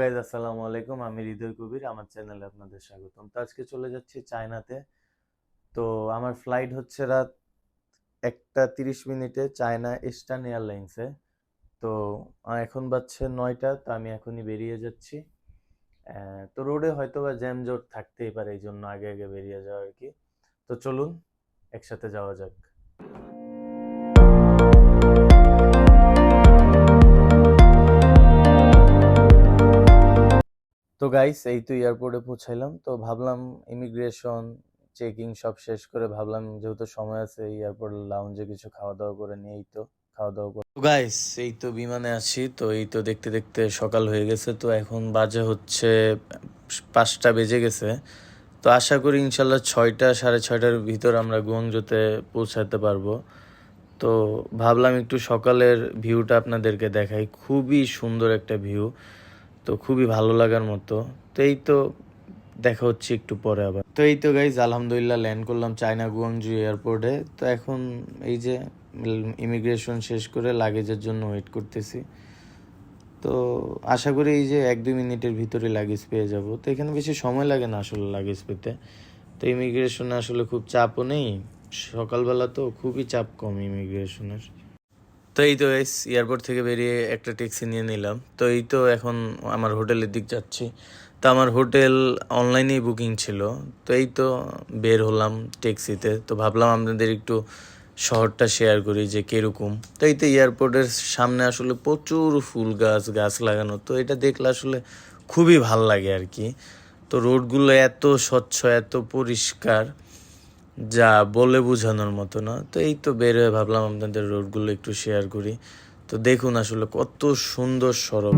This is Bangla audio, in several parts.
গাইজ আসসালামু আলাইকুম। আমি হৃদয় কবির, আমার চ্যানেলে আপনাদের স্বাগতম। তো আজকে চলে যাচ্ছি চায়নাতে। তো আমার ফ্লাইট হচ্ছে রাত একটা তিরিশ মিনিটে চায়না ইস্টার্ন এয়ারলাইন্সে তো এখন বাজছে নয়টা, তো আমি এখনই বেরিয়ে যাচ্ছি। তো রোডে হয়তো বা জ্যাম জট থাকতেই পারে এই জন্য আগে আগে বেরিয়ে যাওয়া আর কি। তো চলুন, একসাথে যাওয়া যাক। তো গাইস এই তো এয়ারপোর্টে পৌঁছাইলাম। তো ভাবলাম ইমিগ্রেশন চেকিং সব শেষ করে ভাবলাম যেহেতু সময় আছে এয়ারপোর্ট লাউঞ্জে কিছু খাওয়া দাওয়া করে নিই, এই তো খাওয়া দাওয়া করে তো গাইস এই তো বিমানে আছি তো এই তো দেখতে দেখতে সকাল হয়ে গেছে। তো এখন বাজে হচ্ছে পাঁচটা বেজে গেছে। তো আশা করি ইনশাল্লাহ ছয়টা, সাড়ে ছয়টার ভিতর আমরা গুয়াংজোতে পৌঁছাতে পারব। তো ভাবলাম একটু সকালের ভিউটা আপনাদেরকে দেখাই। খুবই সুন্দর একটা ভিউ তো খুবই ভালো লাগার মতো। তো এই তো দেখা হচ্ছে একটু পরে আবার। তো এই তো গাইজ আলহামদুলিল্লাহ ল্যান্ড করলাম চায়না গুয়াংজু এয়ারপোর্টে তো এখন এই যে ইমিগ্রেশন শেষ করে লাগেজের জন্য ওয়েট করতেছি। তো আশা করি এই যে এক দুই মিনিটের ভিতরে লাগেজ পেয়ে যাব। তো এখানে বেশি সময় লাগে না আসলে লাগেজ পেতে। তো ইমিগ্রেশনে আসলে খুব চাপও নেই। সকালবেলা তো খুবই চাপ কম ইমিগ্রেশনের তো এই তো এস এয়ারপোর্ট থেকে বেরিয়ে একটা ট্যাক্সি নিয়ে নিলাম। তো এই তো এখন আমার হোটেলের দিক যাচ্ছি। তো আমার হোটেল অনলাইনেই বুকিং ছিল। তো এই তো বের হলাম ট্যাক্সিতে তো ভাবলাম আপনাদের একটু শহরটা শেয়ার করি যে কীরকম। তো এই তো এয়ারপোর্টের সামনে আসলে প্রচুর ফুল গাছ গাছ লাগানো। তো এটা দেখলে আসলে খুবই ভালো লাগে আর কি। তো রোডগুলো এত স্বচ্ছ, এত পরিষ্কার। যা বলে বোঝানোর মতো না। তো এই তো বের হয়ে ভাবলাম আপনাদের রোডগুলো একটু শেয়ার করি। তো দেখুন আসলে কত সুন্দর সড়ক।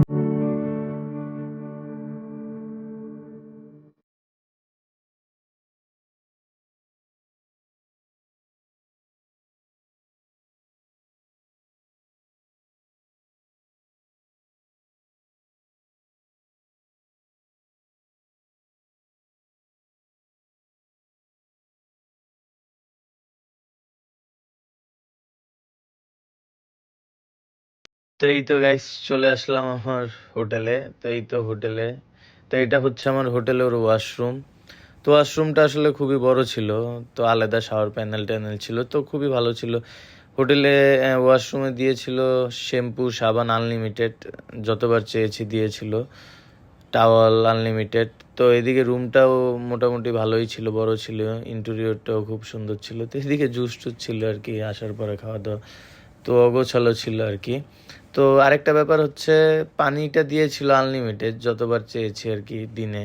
তো এই তো গাইস চলে আসলাম আমার হোটেলে তো এই তো হোটেলে তো এটা হচ্ছে আমার হোটেলের ওয়াশরুম তো ওয়াশরুমটা আসলে খুবই বড় ছিল। তো আলাদা শাওয়ার প্যানেল ট্যানেল ছিল। তো খুবই ভালো ছিল। হোটেলে ওয়াশরুমে দিয়েছিল শ্যাম্পু সাবান আনলিমিটেড যতবার চেয়েছি দিয়েছিল। টাওয়াল আনলিমিটেড তো এদিকে রুমটাও মোটামুটি ভালোই ছিল, বড় ছিল। ইন্টেরিয়রটাও খুব সুন্দর ছিল। তো এদিকে জুস টুস ছিল আর কি, আসার পরে খাওয়া দাওয়া। তো অগোছালো ছিল আর কি। তো আরেকটা ব্যাপার হচ্ছে, পানিটা দিয়েছিল আনলিমিটেড যতবার চেয়েছি আর কি দিনে।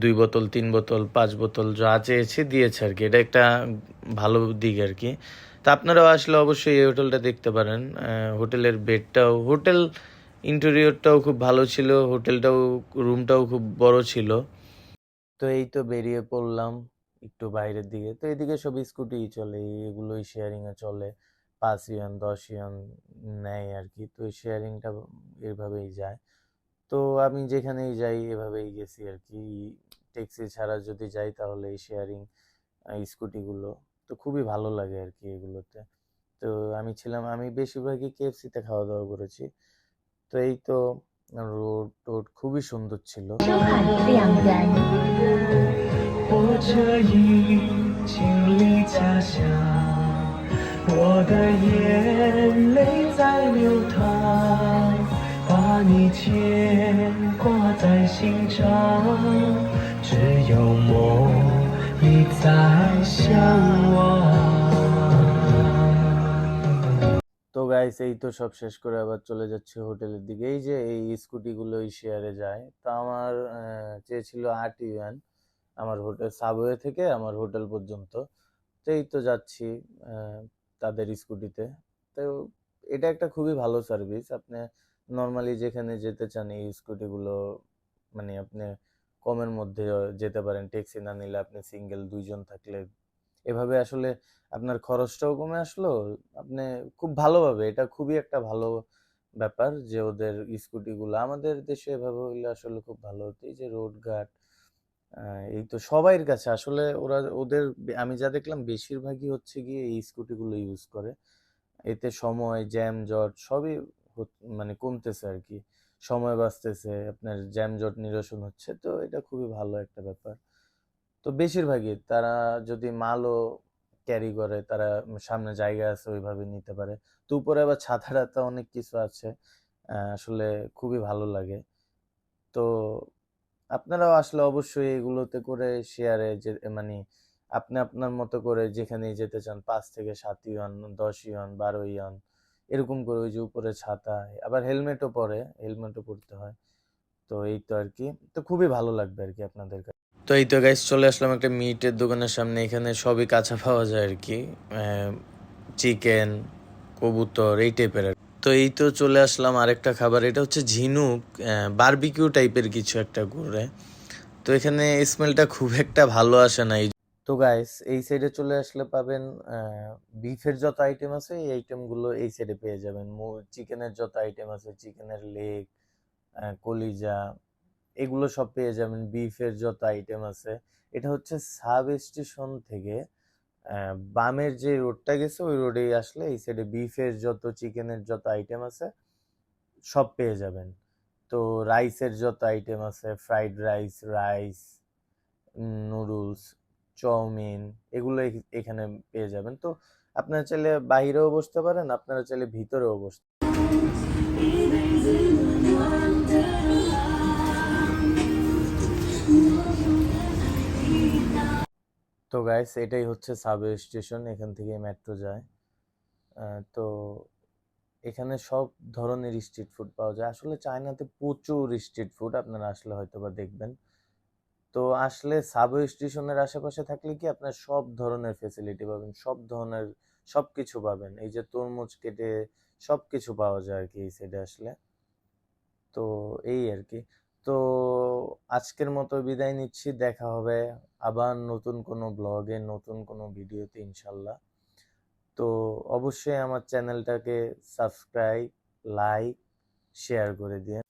দুই বোতল, তিন বোতল, পাঁচ বোতল যা চেয়েছি দিয়েছে আর কি। এটা একটা ভালো দিক আর কি। তা আপনারাও আসলে অবশ্যই এই হোটেলটা দেখতে পারেন। হোটেলের বেডটাও, হোটেল ইন্টেরিয়রটাও খুব ভালো ছিল, হোটেলটাও, রুমটাও খুব বড় ছিল। তো এই তো বেরিয়ে পড়লাম একটু বাইরের দিকে। তো এদিকে সব স্কুটিই চলে, এগুলোই শেয়ারিংয়ে চলে। পাঁচ ইয়ন দশ ইয়ন নেয় আর কি তো শেয়ারিংটা এভাবেই যায়। তো আমি যেখানেই যাই এভাবেই গেছি আর কি ট্যাক্সি ছাড়া যদি যাই তাহলে এই শেয়ারিং স্কুটিগুলো তো খুবই ভালো লাগে আর কি এগুলোতে। তো আমি ছিলাম আমি বেশিরভাগই কেএফসিতে খাওয়া দাওয়া করেছি। তো এই তো রোড টোড খুবই সুন্দর ছিল। 我这一经历家乡，我的眼泪在流淌，把你牵挂在心上，只有梦你在向往。 তো গাইস এই তো সব শেষ করে আবার চলে যাচ্ছে হোটেলের দিকে এই যে এই স্কুটিগুলো এই শেয়ারে যায় তো আমার আহ, চেয়েছিল আট ইউয়ান আমার হোটেল সাবওয়ে থেকে আমার হোটেল পর্যন্ত তো এই তো যাচ্ছি আহ, তাদের স্কুটিতে। তো এটা একটা খুবই ভালো সার্ভিস আপনি নর্মালি যেখানে যেতে চান, এই স্কুটিগুলো মানে আপনি কমের মধ্যে যেতে পারেন। ট্যাক্সি না নিলে আপনি সিঙ্গেল দুইজন থাকলে। এভাবে আসলে আপনার খরচটাও কমে আসলো। আপনি খুব ভালোভাবে, এটা খুবই একটা ভালো ব্যাপার যে ওদের স্কুটিগুলো। আমাদের দেশে এভাবে হইলে আসলে খুব ভালো হতো। যে রোড ঘাট এই তো সবাইয়ের কাছে। আসলে ওরা, ওদের আমি যা দেখলাম বেশিরভাগই হচ্ছে গিয়ে এই স্কুটিগুলো ইউজ করে। এতে সময়, জ্যাম, জট সবই মানে কমতেছে আর কি। সময় বাঁচতেছে, আপনার জ্যামজট নিরসন হচ্ছে। তো এটা খুবই ভালো একটা ব্যাপার। তো বেশিরভাগই তারা যদি মালও ক্যারি করে, তারা সামনে জায়গা আছে ওইভাবে নিতে পারে। তো উপরে আবার ছাতা অনেক কিছু আছে। আসলে খুবই ভালো লাগে। তো আপনারাও আসলে অবশ্যই এগুলোতে করে শেয়ারে যে মানে আপনি আপনার মতো করে যেখানেই যেতে চান, পাঁচ থেকে সাত ইয়ন, দশ ইয়ন, বারো ইয়ন, এরকম করে ওই যে উপরে ছাতা, আবার হেলমেটও পরে, হেলমেটও পরতে হয়। তো এই তো আর কি। তো খুবই ভালো লাগবে আর কি আপনাদের কাছে তো এই তো গাইস চলে আসলাম একটা মিটের দোকানের সামনে, এখানে সবই কাঁচা পাওয়া যায় আর কি। চিকেন কবুতর, এই টাইপের তো এই তো চলে আসলাম আরেকটা খাবার। এটা হচ্ছে ঝিনুক বারবিকিউ টাইপের কিছু একটা করে তো এখানে স্মেলটা খুব একটা ভালো আসে না। এই তো গাইস এই সাইডে চলে আসলে পাবেন বিফের যত আইটেম আছে, এই আইটেমগুলো এই সাইডে পেয়ে যাবেন। চিকেনের যত আইটেম আছে চিকেনের লেগ কলিজা, এগুলো সব পেয়ে যাবেন। বিফের যত আইটেম আছে। এটা হচ্ছে সাব স্টেশন থেকে বামের যে রোডটা গেছে, ওই রোডেই আসলে এই সাইডে বিফের যত চিকেনের যত আইটেম আছে, সব পেয়ে যাবেন। তো রাইসের যত আইটেম আছে fried rice rice noodles chowmein এগুলো এখ- এখানে পেয়ে যাবেন। তো আপনারা চাইলে বাইরেও বসতে পারেন, আপনারা চাইলে ভিতরেও বসতে তো গাইস এটাই হচ্ছে সাবওয়ে স্টেশন, এখান থেকে মেট্রো যায়। তো এখানে সব ধরনের স্ট্রিট ফুড পাওয়া যায়। আসলে চায়নাতে প্রচুর স্ট্রিট ফুড আপনারা আসলে হয়তো বা দেখবেন। তো আসলে সাবওয়ে স্টেশনের আশেপাশে থাকলে কি আপনার সব ধরনের ফেসিলিটি পাবেন, সব ধরনের সব কিছু পাবেন। এই যে তরমুজ কেটে সব কিছু পাওয়া যায় আর কি, এই সাইডে আসলে। তো এই আর কি। তো আজকের মতো বিদায় নিচ্ছি। দেখা হবে আবার নতুন কোনো ব্লগে নতুন কোনো ভিডিওতে ইনশাল্লাহ। তো অবশ্যই আমার চ্যানেলটাকে সাবস্ক্রাইব লাইক শেয়ার করে দিন